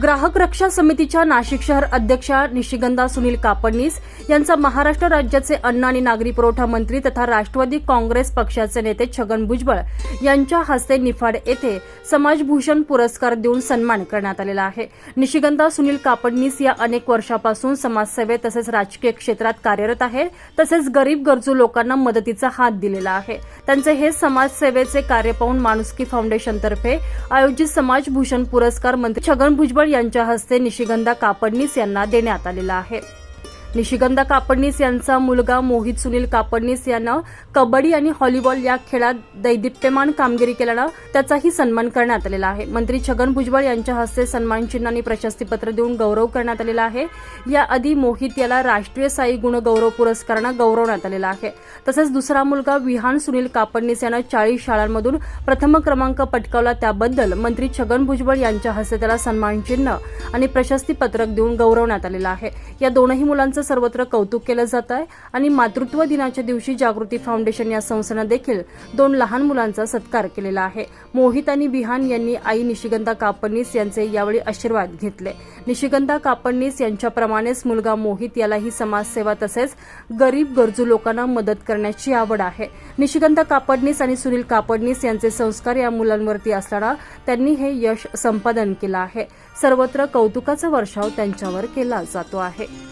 ग्राहक रक्षा समितीच्या नाशिक शहर अध्यक्षा निशिगंधा सुनील कापडनीस यांचा महाराष्ट्र राज्याचे अन्न आणि नागरी पुरवठा मंत्री तथा राष्ट्रवादी काँग्रेस पक्षाचे नेते छगन भुजबळ यांच्या हस्ते निफाड येथे समाजभूषण पुरस्कार देऊन सन्मान करण्यात आलेला आहे. निशिगंधा सुनील कापडनीस या अनेक वर्षापासून समाजसेवेत तसेच राजकीय क्षेत्रात कार्यरत आहेत. तसेच गरीब गरजू लोकांना मदतीचा हात दिलेला आहे. त्यांचे हे समाजसेवेचे कार्य पाहून माणुसकी फाउंडेशनतर्फे आयोजित समाजभूषण पुरस्कार मंत्री छगन भुजबळ यांच्या हस्ते निशिगंधा कापडनीस यांना देण्यात आलेला आहे. निशिगंधा कापडनीस यांचा मुलगा मोहित सुनील कापडनीस यानं कबड्डी आणि व्हॉलीबॉल या खेळात दैदिप्यमान कामगिरी केल्यानं त्याचाही सन्मान करण्यात आलेला आहे. मंत्री छगन भुजबळ यांच्या हस्ते सन्मान चिन्ह आणि प्रशस्तीपत्र देऊन गौरव करण्यात आलेला आहे. याआधी मोहित याला राष्ट्रीय साई गुण गौरव पुरस्कारानं गौरवण्यात आलेला आहे. तसंच दुसरा मुलगा विहान सुनील कापडनीस यानं चाळीस शाळांमधून प्रथम क्रमांक पटकावला त्याबद्दल मंत्री छगन भुजबळ यांच्या हस्ते त्याला सन्मान चिन्ह आणि प्रशस्तीपत्रक देऊन गौरवण्यात आलेलं आहे. या दोनही मुलांचं सर्वत्र कौतुक केलं जात आहे आणि मातृत्व दिनाच्या दिवशी जागृती फाउंडेशन या संस्थेनं देखील दोन लहान मुलांचा सत्कार केलेला आहे. मोहित आणि बिहान यांनी आई निशिगंधा कापडनीस यांचे यावेळी आशीर्वाद घेतले. निशिगंधा कापडनीस यांच्याप्रमाणेच मुलगा मोहित यालाही समाजसेवा तसेच गरीब गरजू लोकांना मदत करण्याची आवड आहे. निशिगंधा कापडनीस आणि सुनील कापडनीस यांचे संस्कार या मुलांवरती असताना त्यांनी हे यश संपादन केलं आहे. सर्वत्र कौतुकाचा वर्षाव त्यांच्यावर केला जातो आहे.